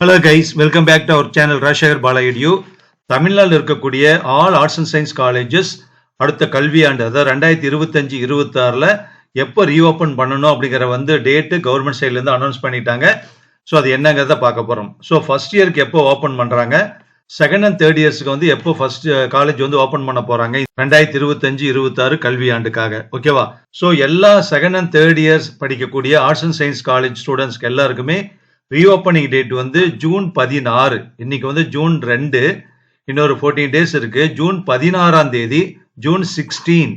Hello guys welcome back to our channel Rajasekar பாலாயிடியூ தமிழ்நாட்டில் இருக்கக்கூடிய all arts and science colleges அடுத்த கல்வியாண்டு அதாவது ரெண்டாயிரத்தி இருபத்தஞ்சு இருபத்தாறில் எப்போ ரீஓப்பன் பண்ணணும் அப்படிங்கிற வந்து டேட்டு கவர்மெண்ட் சைட்லேருந்து அனௌன்ஸ் பண்ணிட்டாங்க. ஸோ அது என்னங்கிறத பார்க்க போகிறோம் ஸோ ஃபர்ஸ்ட் இயருக்கு எப்போ ஓப்பன் பண்ணுறாங்க செகண்ட் அண்ட் தேர்ட் இயர்ஸ்க்கு வந்து எப்போ ஃபர்ஸ்ட் காலேஜ் வந்து ஓப்பன் பண்ண போகிறாங்க ரெண்டாயிரத்தி இருபத்தஞ்சு இருபத்தாறு கல்வியாண்டுக்காக ஓகேவா ஸோ எல்லா செகண்ட் அண்ட் தேர்ட் இயர்ஸ் படிக்கக்கூடிய ஆர்ட்ஸ் அண்ட் சயின்ஸ் காலேஜ் ஸ்டூடெண்ட்ஸ்க்கு எல்லாருக்குமே ரீஓப்பனிங் டேட் வந்து ஜூன் பதினாறு. இன்னைக்கு வந்து ஜூன் ரெண்டு. இன்னொரு ஃபோர்டீன் டேஸ் இருக்கு. ஜூன் பதினாறாம் தேதி ஜூன் சிக்ஸ்டீன்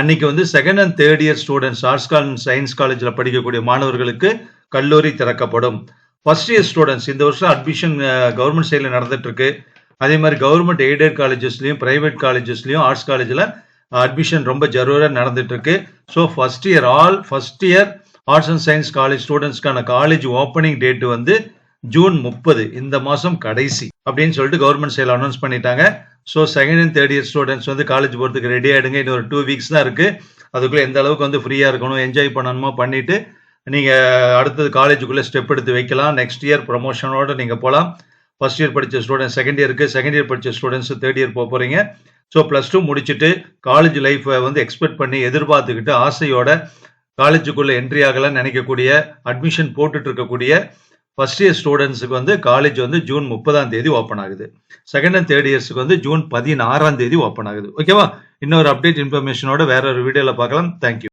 அன்னைக்கு வந்து second and third year students arts college science காலேஜில் படிக்கக்கூடிய மாணவர்களுக்கு கல்லூரி திறக்கப்படும். ஃபர்ஸ்ட் இயர் ஸ்டூடெண்ட்ஸ் இந்த வருஷம் அட்மிஷன் கவர்மெண்ட் சைடில் நடந்துட்டு இருக்கு அதே மாதிரி கவர்மெண்ட் எய்டட் காலேஜஸ்லையும் பிரைவேட் காலேஜஸ்லையும் ஆர்ட்ஸ் காலேஜில் அட்மிஷன் ரொம்ப ஜரூராக நடந்துட்டு இருக்கு so first year all first year arts and science college ஸ்டூடெண்ட்ஸ்க்கான college opening date வந்து ஜூன் முப்பது. இந்த மாதம் கடைசி அப்படின்னு சொல்லிட்டு கவர்மெண்ட் சைடில் அனௌன்ஸ் பண்ணிட்டாங்க. So second and third year students வந்து காலேஜ் போகிறதுக்கு ரெடி ஆகிடுங்க இன்னொரு டூ வீக்ஸ் தான் இருக்குது அதுக்குள்ளே எந்த அளவுக்கு வந்து ஃப்ரீயாக இருக்கணும் என்ஜாய் பண்ணணுமோ பண்ணிவிட்டு நீங்கள் அடுத்தது காலேஜுக்குள்ளே ஸ்டெப் எடுத்து வைக்கலாம். நெக்ஸ்ட் இயர் ப்ரொமோஷனோட நீங்கள் போகலாம் ஃபர்ஸ்ட் இயர் படித்த ஸ்டூடெண்ட்ஸ் செகண்ட் இயருக்கு செகண்ட் இயர் படித்த ஸ்டூடெண்ட்ஸ் தேர்ட் இயர் போக போகிறீங்க ஸோ ப்ளஸ் டூ முடிச்சுட்டு காலேஜ் லைஃப்பை வந்து எக்ஸ்பெக்ட் பண்ணி எதிர்பார்த்துக்கிட்டு ஆசையோட காலேஜுக்குள்ளே என்ட்ரி ஆகலாம்னு நினைக்கக்கூடிய அட்மிஷன் போட்டுட்டு இருக்கக்கூடிய ஃபர்ஸ்ட் இயர் ஸ்டூடெண்ட்ஸுக்கு வந்து காலேஜ் வந்து ஜூன் முப்பதாம் தேதி ஓப்பன் ஆகுது. செகண்ட் அண்ட் தேர்ட் இயர்ஸ்க்கு வந்து ஜூன் பதினாறாம் தேதி ஓப்பன் ஆகுது. ஓகேவா இன்னொரு அப்டேட் இன்ஃபர்மேஷனோட வேற ஒரு வீடியோவில் பார்க்கலாம். தேங்க்யூ